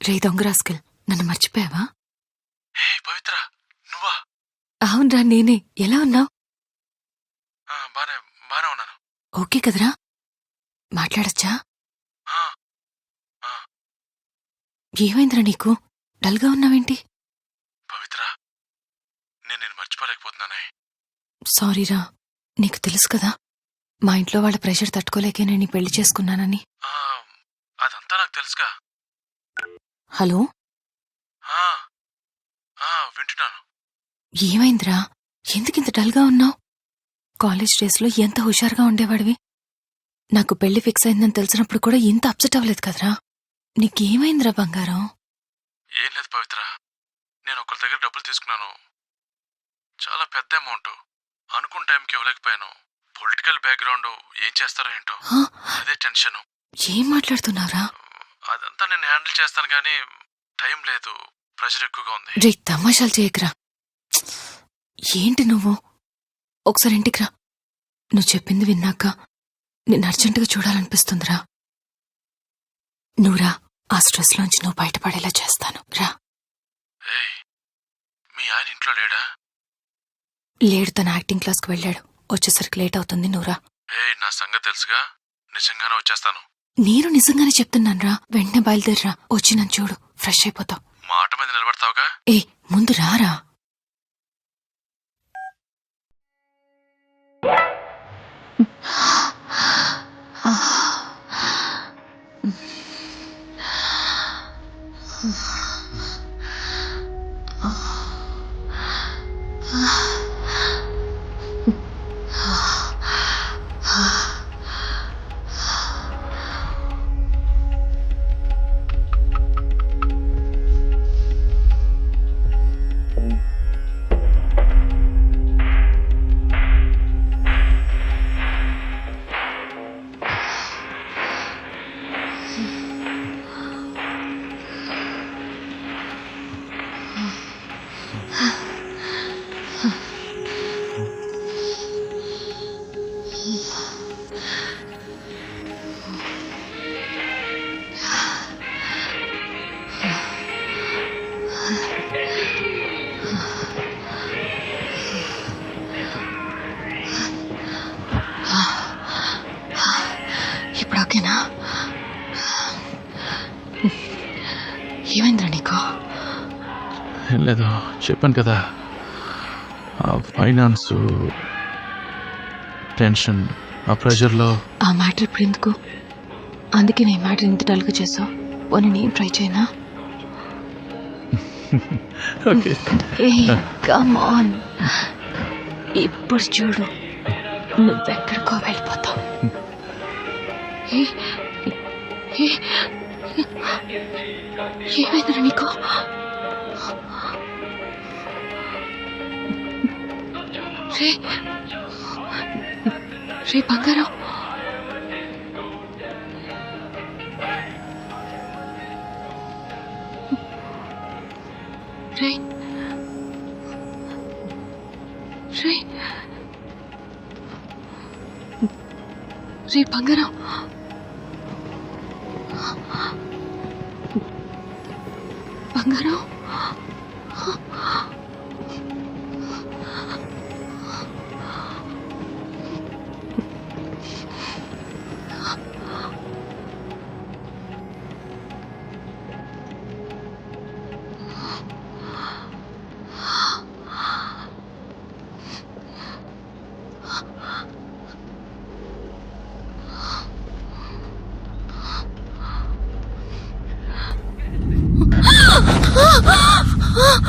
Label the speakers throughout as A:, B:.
A: రే దొంగరాస్కల్ నన్ను మర్చిపోయావా?
B: పవిత్ర నువ్వా?
A: అవునరా నేనే. ఎలా ఉన్నావు?
B: బానే బానే ఉన్నాను.
A: ఓకే కదరా. మాట్లాడచ్చా?
B: ఆ,
A: ఏమైందిరా నీకు? డల్గా ఉన్నావేంటి?
B: పవిత్ర నేను నేను మర్చిపోలేకపోతున్నానే.
A: సారీరా నీకు తెలుసు కదా మా ఇంట్లో వాళ్ళ ప్రెషర్ తట్టుకోలేకే నేను పెళ్ళి చేసుకున్నానని.
B: ఆ, అదంతా నాకు తెలుసుగా.
A: హలో?
B: వింటున్నాను.
A: ఏమైందిరా? ఎందుకింత డల్గా ఉన్నావు? కాలేజ్ డేస్లో ఎంత హుషారుగా ఉండేవాడివి? నాకు పెళ్ళి ఫిక్స్ అయిందని తెలిసినప్పుడు కూడా ఇంత అప్సెట్ అవ్వలేదు కదరా? నీకేమైందిరా బంగారం?
B: ఏం లేదు పవిత్ర. నేను ఒకరి దగ్గర డబ్బులు తీసుకున్నాను. చాలా పెద్ద అమౌంట్. అనుకున్న టైంకి ఇవ్వలేకపోయాను. పొలిటికల్ బ్యాక్గ్రౌండ్ ఏం చేస్తారో ఏంటో? అదే టెన్షన్.
A: ఏం మాట్లాడుతున్నావురా?
B: అదంతా నేను హ్యాండిల్ చేస్తాను కానీ టైం లేదు. ప్రెషర్ ఎక్కువగా ఉంది.
A: రే తమాషాలు చేయకురా. ఏంటి నువ్వు? ఒకసారి ఇంటికి రా. నువ్వు చెప్పింది విన్నాక నేను అర్జెంటుగా చూడాలనిపిస్తుందిరా. నువ్వురా ఆ స్ట్రెస్లోంచి నువ్వు బయటపడేలా చేస్తాను. రా.
B: ఏయ్ మీ ఆయన ఇంట్లో లేడా?
A: లేడు తన యాక్టింగ్ క్లాస్కి వెళ్ళాడు. వచ్చేసరికి లేట్ అవుతుంది నువ్వురా
B: ఏయ్ నా సంగతి తెలుసుగా? నిజంగానే వచ్చేస్తాను.
A: నేను నిజంగానే చెప్తున్నానురా. వెంటనే బయలుదేరిరా. వచ్చి నన్ను చూడు. ఫ్రెష్ అయిపోతావు.
B: మాట మీద నిలబడతావుగా?
A: ఏ ముందు రారా? ఇప్పుడు
B: లేదు చెప్పాను కదా ఆ ఫైనాన్స్ టెన్షన్ ఆ ప్రెషర్లో.
A: ఆ మ్యాటర్ ఇప్పుడు ఎందుకు? అందుకే నేను మ్యాటర్ ఇంత డల్గా చేసావు పోనీ నేను ట్రై చేయనా?
B: ఓకే.
A: కమ్ ఆన్ ఇప్పుడు చూడు నువ్వెక్కడికో వెళ్ళిపోతావు. ఏ, ఏ, ఏమైందిరా నీకు? రే. రే బంగారం. రే. రే. రే బంగారం. బంగారం. 啊！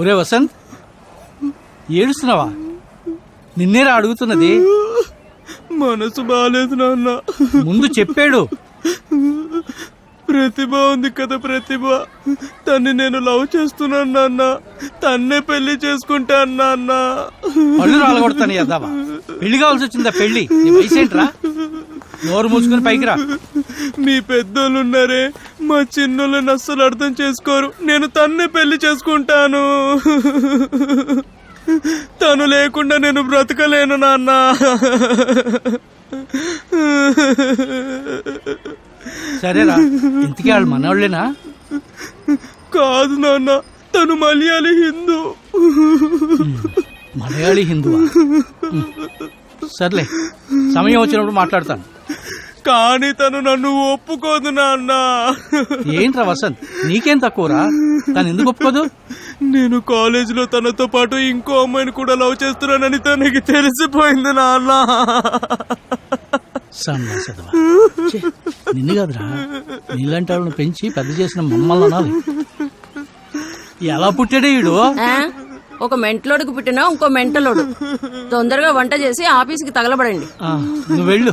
C: ఒరే వసంత్ ఏడుస్తున్నావా? నిన్నేరా అడుగుతున్నది?
D: మనసు బాగాలేదు నాన్న.
C: ముందు చెప్పాడు.
D: ప్రతిభ ఉంది కదా ప్రతిభ. తన్ని నేను లవ్ చేస్తున్నాను నాన్న. తన్నే పెళ్ళి చేసుకుంటాను నాన్న.
C: పళ్ళు రాలగొడతాను పెళ్ళి కావాల్సి వచ్చిందా పెళ్ళి? నీ వయసు ఏంట్రా? నోరు మూసుకుని పైకి రా.
D: మీ పెద్దోళ్ళు ఉన్నారే మా చిన్నోళ్ళని అస్సలు అర్థం చేసుకోరు. నేను తన్నే పెళ్ళి చేసుకుంటాను. తను లేకుండా నేను బ్రతకలేను నాన్న.
C: సరేరా ఇంతకీ వాళ్ళు మనవాళ్ళేనా
D: కాదు నాన్న. తను మలయాళీ హిందూ.
C: మలయాళీ హిందువా? ఉమ్. సర్లే సమయం వచ్చినప్పుడు మాట్లాడతాను.
D: కానీ తను నన్ను ఒప్పుకోదు నాన్న.
C: ఏంట్రా వసంత్? నీకేం తక్కువరా? తను ఎందుకు ఒప్పుకోదు?
D: నేను కాలేజీలో తనతో పాటు ఇంకో అమ్మాయిని కూడా లవ్ చేస్తున్నానని తనకి తెలిసిపోయింది నాన్న.
C: నిన్ను కాదురా. నీలాంటి వాళ్ళని పెంచి పెద్ద చేసిన మమ్మల్ని అనాలి. ఎలా పుట్టాడే వీడు?
E: ఒక మెంటలోడికి పుట్టినా ఇంకో మెంటలోడు. తొందరగా వంట చేసి ఆఫీస్కి తగలబడండి.
C: నువ్వు వెళ్ళు.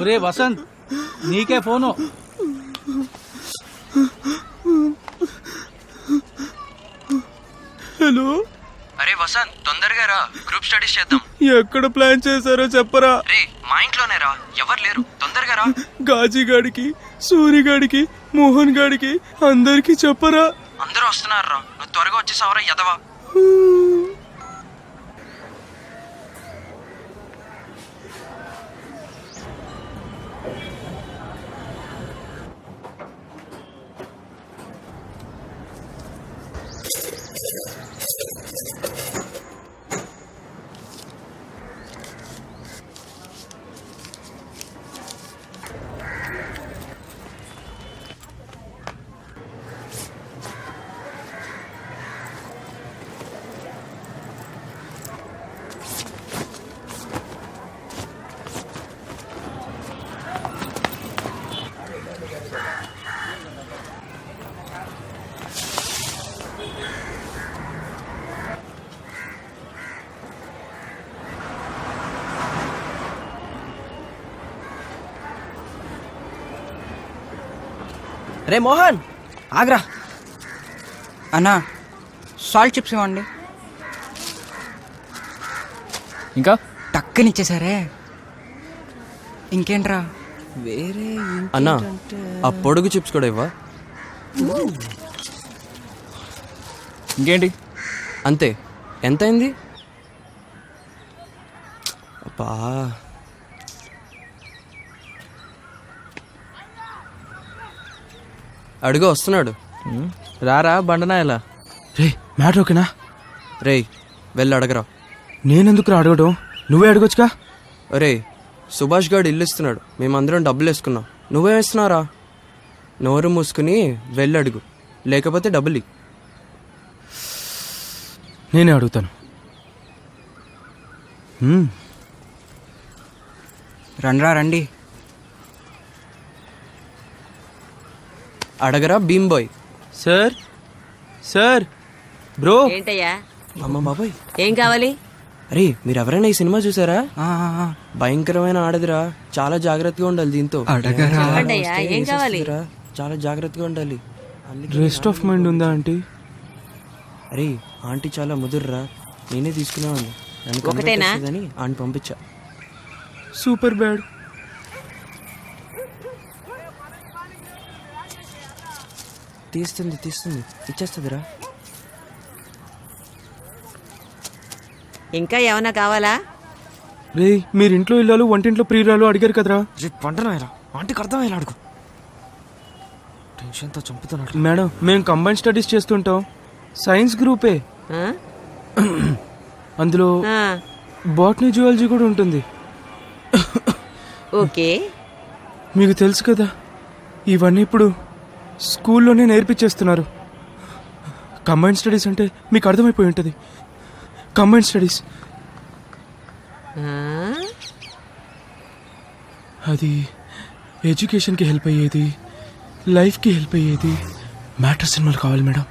C: ఒరే వసంత్ నీకే ఫోను.
D: హలో?
F: అరే వసంత్ తొందరగా రా. గ్రూప్ స్టడీస్ చేద్దాం.
D: ఎక్కడ ప్లాన్ చేశారో చెప్పరా?
F: రే మా ఇంట్లోనే రా. ఎవరు లేరు. తొందరగా రా.
D: గాజీ గాడికి సూరి గాడికి మోహన్ గాడికి అందరికి చెప్పరా?
F: అందరూ వస్తున్నారు రా నువ్వు త్వరగా వచ్చేసావరా ఎదవా
G: రే మోహన్ ఆగ్రా. అన్నా సాల్ట్ చిప్స్ ఇవ్వండి.
H: ఇంకా?
G: టక్కనిచ్చేసారే. ఇంకేంట్రా? వేరే
H: అన్నా ఆ పొడుగు చిప్స్ కూడా ఇవ్వా? ఇంకేంటి? అంతే. ఎంత అయింది అబ్బా. అడుగు వస్తున్నాడు.
I: రారా బండనాయలా
D: రే మ్యాటర్ ఓకేనా?
H: రేయ్ వెళ్ళి అడగరా.
D: నేనెందుకు అడగడం? నువ్వే అడగొచ్చుగా?
H: ఒరే సుభాష్ గారు ఇల్లు ఇస్తున్నాడు. మేమందరం డబ్బులు వేసుకున్నాం. నువ్వే వేస్తున్నారా నోరు మూసుకుని వెళ్ళి అడుగు. లేకపోతే డబ్బులు ఇ.
D: నేనే అడుగుతాను. హ్మ్,
G: రండ్రా రండి.
H: అడగరా Bheem bye.
D: Sir sir bro.
E: ఏంటయ్యా?
H: అమ్మ బాబాయ్.
E: ఏం కావాలి?
H: అరే మీరు ఎవరైనా ఈ సినిమా చూసారా. భయంకరమైన ఆడదురా. చాలా జాగ్రత్తగా ఉండాలి దీంతో.
G: అడగరా?
E: చెప్పండయ్యా ఏం కావాలి?
H: రా, చాలా జాగ్రత్తగా ఉండాలి.
D: రెస్ట్ ఆఫ్ మైండ్ ఉందా ఆంటీ?
H: అరే ఆంటీ చాలా ముదుర్రా. నేనే తీసుకునేవాడిని.
E: ఒకటేనా?
H: అని ఆంటీ పంపించా.
D: Super bad.
H: తీస్తుంది తీస్తుంది. ఇచ్చేస్తుందిరా.
E: ఇంకా ఏమైనా కావాలా?
D: రే మీరు ఇంట్లో ఇల్లాలు వంటింట్లో ప్రియురాలు అడిగారు కదరా?
I: పంటనాయలా ఆంటీకి అర్థమయ్యేలా అడుగు. టెన్షన్తో చంపుతున్నాడు.
D: మేడం మేము కంబైన్ స్టడీస్ చేస్తుంటాం. సైన్స్ గ్రూపే.
E: ఆ?
D: అందులో
E: ఆ,
D: బాటనీ జువాలజీ కూడా ఉంటుంది.
E: ఓకే.
D: మీకు తెలుసు కదా ఇవన్నీ ఇప్పుడు స్కూల్లోనే నేర్పించేస్తున్నారు. కంబైన్ స్టడీస్ అంటే మీకు అర్థమైపోయి ఉంటుంది. కంబైన్ స్టడీస్ అది ఎడ్యుకేషన్కి హెల్ప్ అయ్యేది లైఫ్కి హెల్ప్ అయ్యేది మ్యాటర్ సినిమాలు కావాలి మేడం.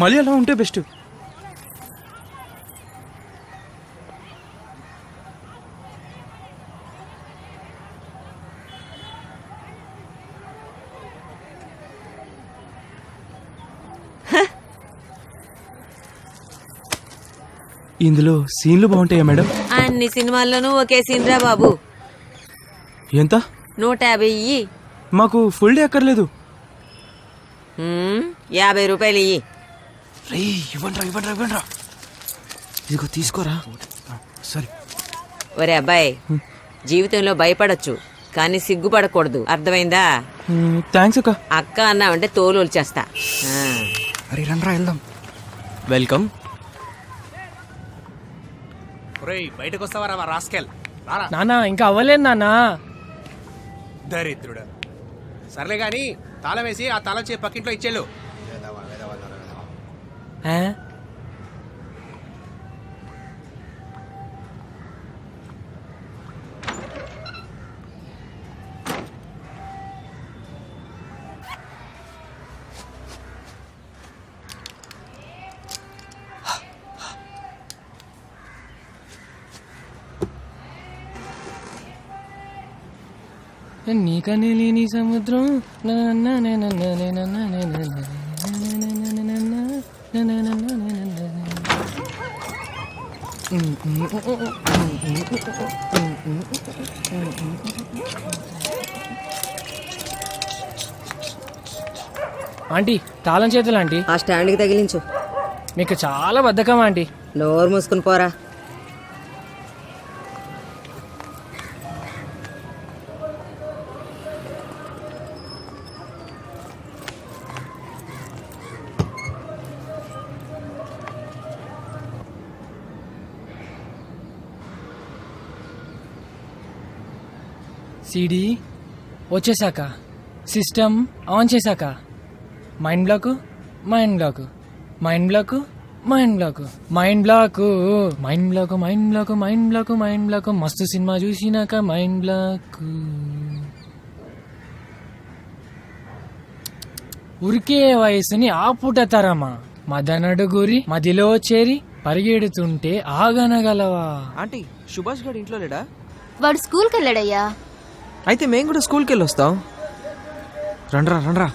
D: మళ్ళీ అలా ఉంటే బెస్ట్ ఇందులో సీన్లు బాగుంటాయా మేడం?
E: అన్ని సినిమాల్లోనూ ఒకే సీన్ రా బాబు.
D: ఎంత?
E: నూట యాభై ఇయ్యి.
D: మాకు ఫుల్ డే అక్కర్లేదు.
E: యాభై రూపాయలు ఇయ్యి.
D: రే ఇవ్వండిరా ఇవ్వండిరా ఇవ్వండిరా. ఇదిగో తీసుకోరా. సరే.
E: ఒరే అబ్బాయి జీవితంలో భయపడొచ్చు కానీ సిగ్గుపడకూడదు. అర్థమైందా?
D: థ్యాంక్స్ అక్క.
E: అక్క అన్నావంటే తోలు వచ్చేస్తా
G: అరే రండ్రా వెళ్దాం.
H: వెల్కమ్.
J: బయటకు వస్తావరా రాస్కెల్?
K: నానా ఇంకా అవ్వలేదు నానా
J: దరిద్రుడు. సర్లే గాని తాళం వేసి ఆ తాళం చేసి పక్కింట్లో ఇచ్చేళ్ళు.
K: ஆ నీ కనిలేని సముద్రం నా నా నా నా నా నా నా ఆంటీ తాళం చేతులు ఆంటీ.
E: ఆ స్టాండ్కి తగిలించు.
K: మీకు చాలా బద్ధకం ఆంటీ.
E: నోరు మూసుకుని పోరా.
K: సిడి వచ్చేసాక సిస్టమ్ ఆన్ చేశాక. Mind block mind block. Mind block mind block. Mind block mind block mind block mind block mind block. మస్తు సినిమా చూసినాక మైండ్ బ్లాక్. ఉరికే వయసుని ఆపుటతరమా? మదనడు గురి మదిలో చేరి పరిగెడుతుంటే ఆగనగలవా?
D: ఆంటీ సుభాష్ గారు ఇంట్లో లేడా?
L: వాడు స్కూల్కి వెళ్ళాడయ్యా
D: అయితే మేము కూడా స్కూల్కి వెళ్ళొస్తాం రండ్రా రండ్రా.